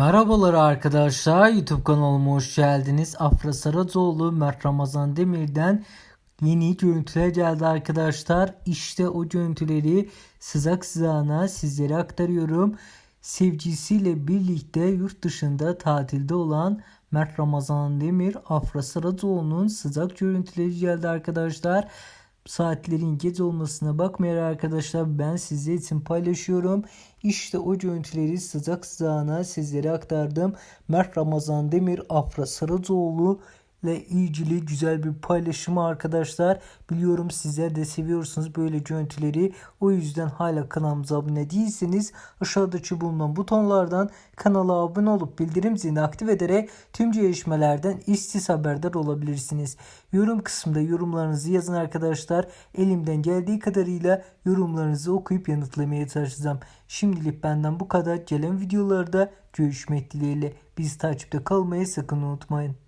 Merhabalar arkadaşlar YouTube kanalıma hoş geldiniz. Afra Saracoğlu, Mert Ramazan Demir'den yeni görüntüler geldi arkadaşlar. İşte o görüntüleri sızak sızağına sizlere aktarıyorum. Sevgilisiyle birlikte yurt dışında tatilde olan Mert Ramazan Demir, Afra Saracoğlu'nun sızak görüntüleri geldi arkadaşlar. Saatlerin geç olmasına bakmayarak arkadaşlar ben sizler için paylaşıyorum. İşte o görüntüleri sıcak sıcağına sizlere aktardım. Mert Ramazan Demir, Afra Saracoğlu ile ilgili güzel bir paylaşımı arkadaşlar. Biliyorum sizler de seviyorsunuz böyle görüntüleri. O yüzden hala kanalımıza abone değilseniz aşağıdaki bulunan butonlardan kanala abone olup bildirim zilini aktif ederek tüm gelişmelerden istis haberdar olabilirsiniz. Yorum kısmında yorumlarınızı yazın arkadaşlar. Elimden geldiği kadarıyla yorumlarınızı okuyup yanıtlamaya çalışacağım. Şimdilik benden bu kadar. Gelen videolarda görüşmek dileğiyle. Bizi takipte kalmayı sakın unutmayın.